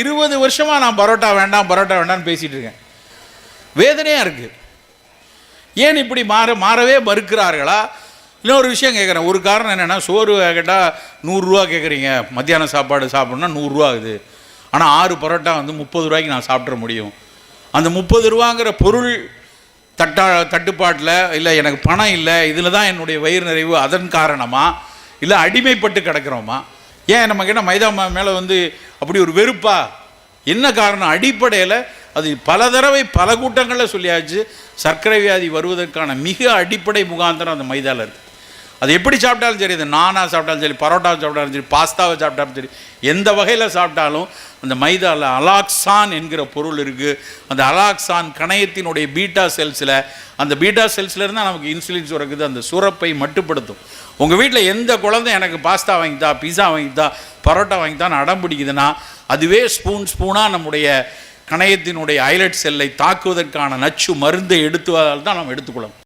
இருபது வருஷமாக நான் பரோட்டா வேண்டாம் பரோட்டா வேண்டாம்னு பேசிகிட்டு இருக்கேன். வேதனையாக இருக்குது ஏன் இப்படி மாற மாறவே மறுக்கிறார்களா? இன்னொரு விஷயம் கேட்குறேன். ஒரு காரணம் என்னென்னா சோறு கேட்டால் நூறுரூவா கேட்குறீங்க. மத்தியான சாப்பாடு சாப்பிட்ணுன்னா நூறுரூவா ஆகுது. ஆனால் ஆறு பரோட்டா வந்து முப்பது ரூபாய்க்கு நான் சாப்பிட்ற முடியும். அந்த முப்பது ரூபாங்கிற பொருள் தட்டா தட்டுப்பாட்டில் இல்லை எனக்கு பணம் இல்லை இதில் தான் என்னுடைய வயிறு நிறைவு அதன் காரணமா? இல்லை அடிமைப்பட்டு கிடக்கிறோமா? ஏன் நம்ம கிட்ட மைதா மா- மேலே வந்து அப்படி ஒரு வெறுப்பா? என்ன காரணம்? அடிப்படையில் அது பல தடவை பல கூட்டங்களில் சொல்லியாச்சு சர்க்கரை வியாதி வருவதற்கான மிக அடிப்படை முகாந்திரம் அந்த மைதாவில் இருக்குது அது எப்படி சாப்பிட்டாலும் சரி அது நானாக சாப்பிட்டாலும் சரி பரோட்டாவை சாப்பிட்டாலும் சரி பாஸ்தாவை சாப்பிட்டாலும் சரி எந்த வகையில் சாப்பிட்டாலும் அந்த மைதாவில் அலாக்சான் என்கிற பொருள் இருக்குது அந்த அலாக்சான் கணையத்தினுடைய பீட்டா செல்ஸில் அந்த பீட்டா செல்ஸ்லேருந்து இருந்தால் நமக்கு இன்சுலின் சுரக்குது அந்த சுரப்பை மட்டுப்படுத்தும். உங்கள் வீட்டில் எந்த குழந்தை எனக்கு பாஸ்தா வாங்கித்தா பீஸா வாங்கித்தா பரோட்டா வாங்கித்தான்னு அடம் பிடிக்குதுன்னா அதுவே ஸ்பூன் ஸ்பூனாக நம்முடைய கணையத்தினுடைய ஐலட் செல்லை தாக்குவதற்கான நச்சு மருந்தை எடுத்துவதால் தான் நாம் எடுத்துக்கொள்ளணும்.